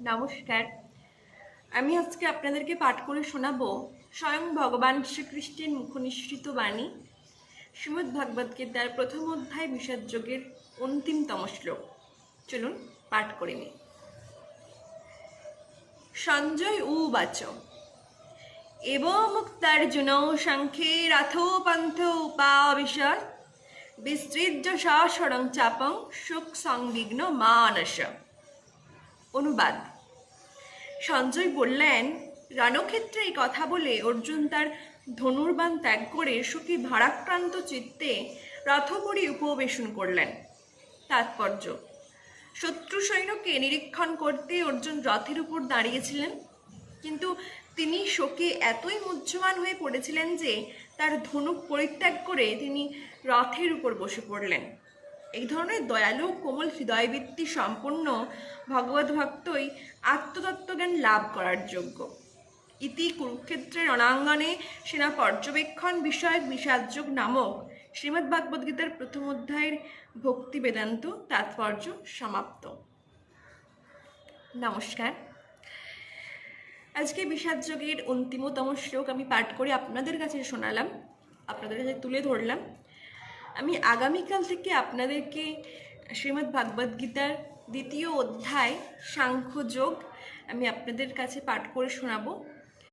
নমস্কার। আমি আজকে আপনাদেরকে পাঠ করে শোনাবো স্বয়ং ভগবান শ্রীকৃষ্ণের মুখনিসৃত বাণী, শ্রীমদ্ ভাগবত গীতার প্রথম অধ্যায় বিষাদ যোগের অন্তিমতম শ্লোক। চলুন, পাঠ করে নিই। সঞ্জয় উবাচ, এব মুক্তার্জুন শঙ্খে রথোপন্থ উপাবিশদ বিস্তৃজ্য সরং চাপং সুখ সংবিঘ্ন মানস। অনুবাদ। সঞ্জয় বললেন, রণক্ষেত্রে এই কথা বলে অর্জুন তার ধনুর্বাণ ত্যাগ করে সুখী ভারাক্রান্ত চিত্তে রথপরি উপবেশন করলেন। তাৎপর্য, শত্রু সৈন্যকে নিরীক্ষণ করতে অর্জুন রথের উপর দাঁড়িয়েছিলেন। কিন্তু তিনি শোকে এতই মুহ্যমান হয়ে পড়েছিলেন যে তার ধনুক পরিত্যাগ করে তিনি রথের উপর বসে পড়লেন। এই ধরনের দয়ালু, কোমল হৃদয়বৃত্তি সম্পন্ন ভগবত ভক্তই আত্মতত্ত্বজ্ঞান লাভ করার যোগ্য। ইতি কুরুক্ষেত্রের রণাঙ্গনে সেনা পর্যবেক্ষণ বিষয়ক বিষাদযোগ নামক শ্রীমদ্ ভাগবত গীতার প্রথম অধ্যায়ের ভক্তি বেদান্ত তাৎপর্য সমাপ্ত। নমস্কার। আজকে বিষাদযোগের অন্তিমতম শ্লোক আমি পাঠ করে আপনাদের কাছে শোনালাম। আপনাদের কাছে তুলে ধরলাম। আমি আগামীকাল থেকে আপনাদেরকে শ্রীমদ্ ভাগবত গীতার দ্বিতীয় অধ্যায় সাংখ্যযোগ আমি আপনাদের কাছে পাঠ করে শোনাবো।